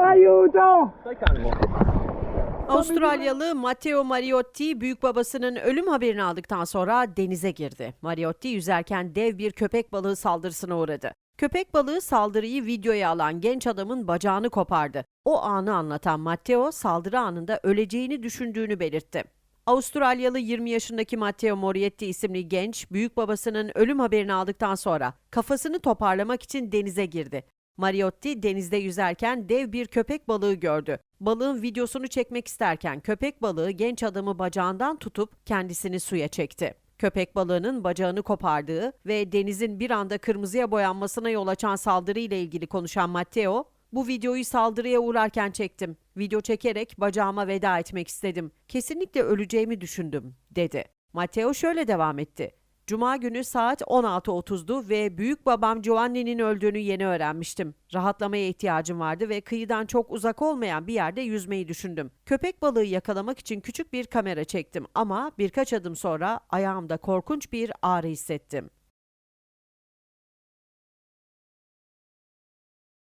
Aiuto! Avustralyalı Matteo Mariotti büyük babasının ölüm haberini aldıktan sonra denize girdi. Mariotti yüzerken dev bir köpek balığı saldırısına uğradı. Köpek balığı saldırıyı videoya alan genç adamın bacağını kopardı. O anı anlatan Matteo saldırı anında öleceğini düşündüğünü belirtti. Avustralyalı 20 yaşındaki Matteo Morietti isimli genç büyük babasının ölüm haberini aldıktan sonra kafasını toparlamak için denize girdi. Mariotti denizde yüzerken dev bir köpek balığı gördü. Balığın videosunu çekmek isterken köpek balığı genç adamı bacağından tutup kendisini suya çekti. Köpek balığının bacağını kopardığı ve denizin bir anda kırmızıya boyanmasına yol açan saldırı ile ilgili konuşan Matteo, bu videoyu saldırıya uğrarken çektim. Video çekerek bacağıma veda etmek istedim. Kesinlikle öleceğimi düşündüm, dedi. Matteo şöyle devam etti. Cuma günü saat 16.30'du ve büyük babam Giovanni'nin öldüğünü yeni öğrenmiştim. Rahatlamaya ihtiyacım vardı ve kıyıdan çok uzak olmayan bir yerde yüzmeyi düşündüm. Köpek balığı yakalamak için küçük bir kamera çektim ama birkaç adım sonra ayağımda korkunç bir ağrı hissettim.